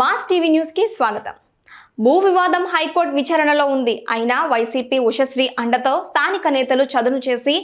Mass TV న్యూస్కి స్వాగతం. భూ వివాదం హైకోర్టు విచారణలో ఉంది. అయినా వైసీపీ ఉషశ్రీ అండతో స్థానిక నేతలు చదును చేసి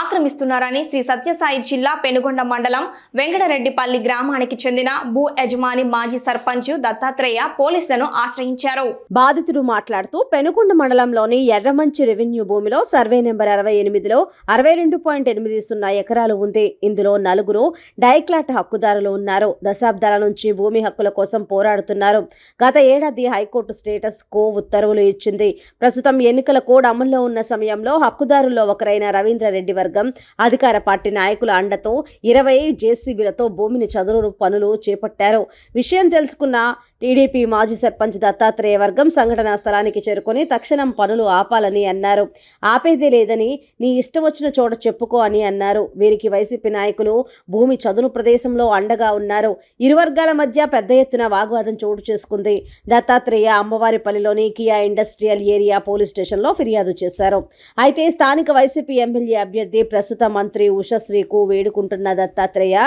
ఆక్రమిస్తున్నారని శ్రీ సత్యసాయి జిల్లా పెనుగొండ మండలం వెంకటరెడ్డిపల్లి గ్రామానికి చెందిన భూ యజమాని మాజీ సర్పంచ్ దత్తాత్రేయ పోలీసులను ఆశ్రయించారు. బాధితుడు మాట్లాడుతూ పెనుకొండ మండలంలోని ఎర్రమంచి రెవెన్యూ భూమిలో సర్వే నెంబర్ అరవై ఎనిమిదిలో అరవై రెండు పాయింట్ ఎనిమిది సున్నా ఎకరాలు ఉంది. ఇందులో నలుగురు డైక్లాట్ హక్కుదారులు ఉన్నారు. దశాబ్దాల నుంచి భూమి హక్కుల కోసం పోరాడుతున్నారు. గత ఏడాది హైకోర్టు స్టేటస్ కో ఉత్తర్వులు ఇచ్చింది. ప్రస్తుతం ఎన్నికల కోడ్ అమల్లో ఉన్న సమయంలో హక్కుదారుల్లో ఒకరైన రవీంద్రారెడ్డి వర్గం అధికార పార్టీ నాయకుల అండతో ఇరవై జేసీబీలతో భూమిని చదును పనులు చేపట్టారు. విషయం తెలుసుకున్న టీడీపీ మాజీ సర్పంచ్ దత్తాత్రేయ వర్గం సంఘటనా స్థలానికి చేరుకొని తక్షణం పనులు ఆపాలని అన్నారు. ఆపేదే లేదని నీ ఇష్టం వచ్చిన చోట చెప్పుకో అని అన్నారు. వీరికి వైసీపీ నాయకులు భూమి చదును ప్రదేశంలో అండగా ఉన్నారు. ఇరు వర్గాల మధ్య పెద్ద ఎత్తున వాగ్వాదం చోటు చేసుకుంది. దత్తాత్రేయ అమ్మవారిపల్లిలోని కియా ఇండస్ట్రియల్ ఏరియా పోలీస్ స్టేషన్లో ఫిర్యాదు చేశారు. అయితే స్థానిక వైసీపీ ఎమ్మెల్యే అభ్యర్థి ప్రస్తుత మంత్రి ఉషశ్రీకు వేడుకుంటున్న దత్తాత్రేయ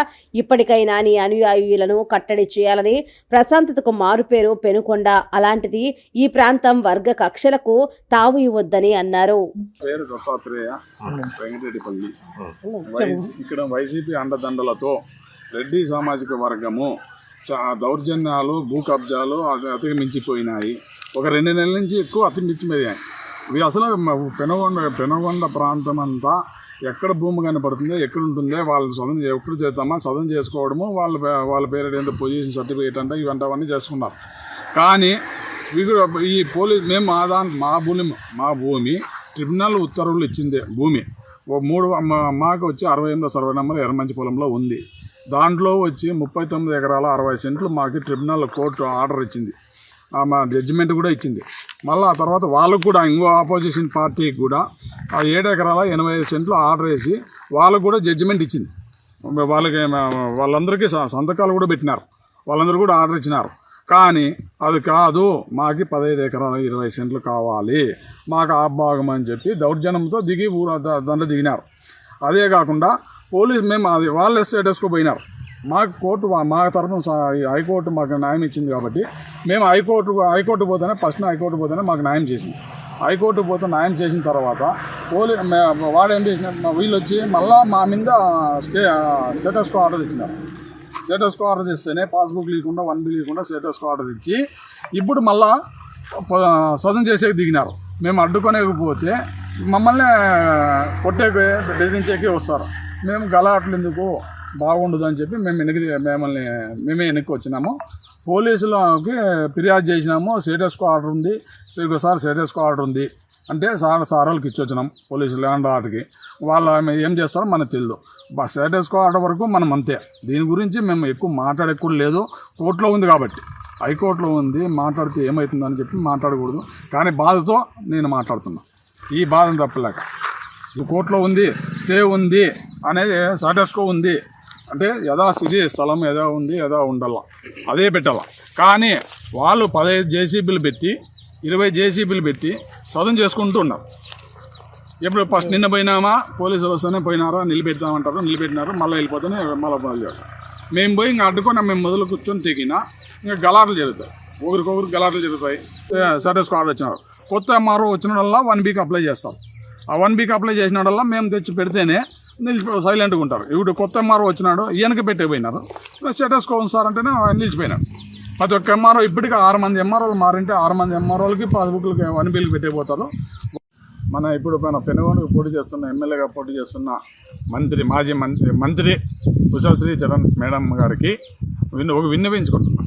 ఇప్పటికైనా నీ అనుయాయులను కట్టడి చేయాలని ప్రశాంతతకు మారుపేరు పెనుకొండ అలాంటిది ఈ ప్రాంతం వర్గ కక్షలకు తావు ఇవ్వొద్దని అన్నారు. పేరు వెంకటరెడ్డిపల్లి. ఇక్కడ వైసీపీ అండదండలతో రెడ్డి సామాజిక వర్గము దౌర్జన్యాలు భూ కబ్జాలు అతి- అతికి మించిపోయినాయి ఒక రెండు నెలల నుంచి ఎక్కువ అతి మించిపోయాయి ఇవి అసలు పెనుగొండ పెనుగొండ ప్రాంతం అంతా ఎక్కడ భూమి కనపడుతుందో ఎక్కడ ఉంటుందో వాళ్ళు సొంతం ఎప్పుడు చేద్దామా సొంతం చేసుకోవడము వాళ్ళ వాళ్ళ పేరు ఏంటో పొజిషన్ సర్టిఫికేట్ అంటే ఇవంటవన్నీ చేసుకున్నారు. కానీ ఈ పోలీస్ మేము మా దాని మా భూమి మా భూమి ట్రిబ్యునల్ ఉత్తర్వులు ఇచ్చింది భూమి. ఓ మూడు మాకు వచ్చి అరవై ఎనిమిదో సర్వే నెంబర్ ఎర్రమంచి పొలంలో ఉంది. దాంట్లో వచ్చి ముప్పై తొమ్మిది ఎకరాల అరవై సెంట్లు మాకు ట్రిబ్యునల్ కోర్టు ఆర్డర్ ఇచ్చింది. ఆ మా జడ్జిమెంట్ కూడా ఇచ్చింది. మళ్ళీ ఆ తర్వాత వాళ్ళకు కూడా ఇంకో ఆపోజిషన్ పార్టీకి కూడా ఆ ఏడు ఎకరాల ఎనభై ఐదు సెంట్లు ఆర్డర్ వేసి వాళ్ళకు కూడా జడ్జిమెంట్ ఇచ్చింది. వాళ్ళకి వాళ్ళందరికీ స- సంతకాలు కూడా పెట్టినారు. వాళ్ళందరూ కూడా ఆర్డర్ ఇచ్చినారు. కానీ అది కాదు మాకు పదహైదు ఎకరాల ఇరవై సెంట్లు కావాలి. మాకు ఆ భాగం అని చెప్పి దౌర్జన్యంతో దిగి ఊర దండ దిగినారు. అదే కాకుండా పోలీస్ మేము అది వాళ్ళ స్టేటస్కు పోయినారు. మాకు కోర్టు మా తరఫున స- హైకోర్టు మాకు న్యాయం ఇచ్చింది కాబట్టి మేము హైకోర్టు హైకోర్టు పోతేనే ఫస్ట్ హైకోర్టు పోతేనే మాకు న్యాయం చేసింది. హైకోర్టు పోతే న్యాయం చేసిన తర్వాత పోలీ వాడు ఏం చేసిన వీళ్ళు వచ్చి మళ్ళా మా మీద స్టే స్టేటస్కు ఆర్డర్ ఇచ్చినారు. స్టేటస్ కో ఆర్డర్ ఇస్తేనే పాస్బుక్ లేకుండా వన్ బి లేకుండా స్టేటస్ కో ఆర్డర్ ఇచ్చి ఇప్పుడు మళ్ళా సదం చేసే దిగినారు. మేము అడ్డుకోలేకపోతే మమ్మల్ని కొట్టేకి బెదిరించేకి వస్తారు. మేము గలాట్లు ఎందుకు? బాగుండదు అని చెప్పి మేము వెనక్కి మిమ్మల్ని మేమే వెనక్కి వచ్చినాము పోలీసులకి ఫిర్యాదు చేసినాము. స్టేటస్ కో ఆర్డర్ ఉంది సార్ స్టేటస్ కో ఆర్డర్ ఉంది. అంటే సార్ సార్ వాళ్ళకి ఇచ్చి వచ్చినాం పోలీసులు ల్యాండ్ ఆర్డర్కి వాళ్ళు ఏం చేస్తారో మనకు తెలియదు బస్ స్టేటస్ కో ఆర్డర్ వరకు మనం అంతే. దీని గురించి మేము ఎక్కువ మాట్లాడే లేదు. కోర్టులో ఉంది కాబట్టి. హైకోర్టులో ఉంది. మాట్లాడితే ఏమవుతుందని చెప్పి మాట్లాడకూడదు. కానీ బాధతో నేను మాట్లాడుతున్నా. ఈ బాధను తప్పలేక. కోర్టులో ఉంది. స్టే ఉంది. అనేది స్టేటస్కో ఉంది. అంటే యథాస్థితి స్థలం ఏదో ఉంది ఏదో ఉండాల. అదే పెట్టాల. కానీ వాళ్ళు పదహైదు జేసీబీలు పెట్టి ఇరవై జేసీబీలు పెట్టి సదం చేసుకుంటూ ఉన్నారు. ఎప్పుడు ఫస్ట్ నిన్న పోయినామా? పోలీసులు వస్తేనే పోయినారా? నిలబెడతామంటారు నిలబెట్టినారు? మళ్ళీ వెళ్ళిపోతేనే మళ్ళీ పనులు చేస్తాం మేము పోయి ఇంకా అడ్డుకొని మేము మొదలు కూర్చొని తెగినా ఇంకా గలాటలు జరుగుతాయి. ఒకరికొకరు గలాటలు జరుగుతాయి. స్టేటస్ కార్డు వచ్చినారు కొత్త ఎంఆర్ఓ వచ్చినడల్లా వన్ వీక్ అప్లై చేస్తాం. ఆ వన్ వీక్ అప్లై చేసినడల్లా మేము తెచ్చి పెడితేనే నిలిచిపో సైలెంట్గా ఉంటారు. ఇప్పుడు కొత్త ఎంఆర్ఓ వచ్చినాడు ఈయనకి పెట్టిపోయినారు స్టేటస్ కోన్ సార్ అంటేనే ఆయన నిలిచిపోయినాడు. ప్రతి ఒక్క ఎంఆర్ఓ ఇప్పటికీ ఆరు మంది ఎంఆర్ఓలు మారింటే ఆరు మంది ఎంఆర్ఓలకి పాస్బుక్లకి వన్ బిల్కి పెట్టిపోతారు. మన ఇప్పుడు మన పెనుగొండకు పోటీ చేస్తున్న ఎమ్మెల్యేగా పోటీ చేస్తున్న మంత్రి మాజీ మంత్రి మంత్రి ఉషాశ్రీ చరణ్ మేడం గారికి విన్న ఒక విన్నవించుకుంటున్నాం.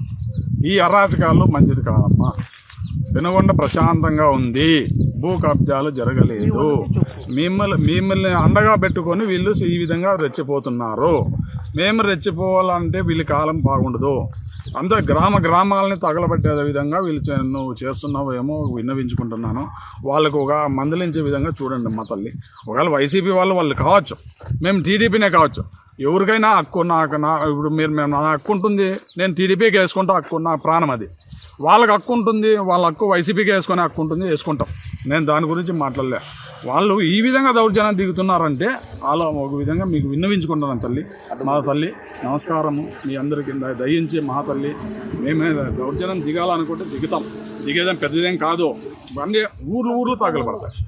ఈ అరాచకాలు మంచిది కాదమ్మా. పెనుగొండ ప్రశాంతంగా ఉంది. భూ కబ్జాలు జరగలేదు. మిమ్మల్ని మిమ్మల్ని అండగా పెట్టుకొని వీళ్ళు ఈ విధంగా రెచ్చిపోతున్నారు. మేము రెచ్చిపోవాలంటే వీళ్ళ కాలం బాగుండదు. అందరు గ్రామ గ్రామాలని తగలబెట్టే విధంగా వీళ్ళు నువ్వు చేస్తున్నావు ఏమో విన్నవించుకుంటున్నాను. వాళ్ళకు ఒక మందలించే విధంగా చూడండి మా తల్లి. ఒకవేళ వైసీపీ వాళ్ళు వాళ్ళు కావచ్చు. మేము టీడీపీనే కావచ్చు. ఎవరికైనా హక్కు నాకు నా ఇప్పుడు మీరు మేము నా హక్కు ఉంటుంది. నేను టీడీపీకి వేసుకుంటా హక్కు నా ప్రాణం అది. వాళ్ళకి హక్కు ఉంటుంది వాళ్ళ హక్కు వైసీపీకి వేసుకునే హక్కు ఉంటుంది వేసుకుంటాం. నేను దాని గురించి మాట్లాడలే. వాళ్ళు ఈ విధంగా దౌర్జన్యం దిగుతున్నారంటే వాళ్ళ ఒక విధంగా మీకు విన్నవించుకుంటున్నాను తల్లి. మా తల్లి నమస్కారము. మీ అందరికీ దయించి మా తల్లి. మేమే దౌర్జన్యం దిగాలనుకుంటే దిగుతాం. దిగేదేం పెద్దదేం కాదు. బండి ఊర్లు ఊర్లు తగలబడతాయి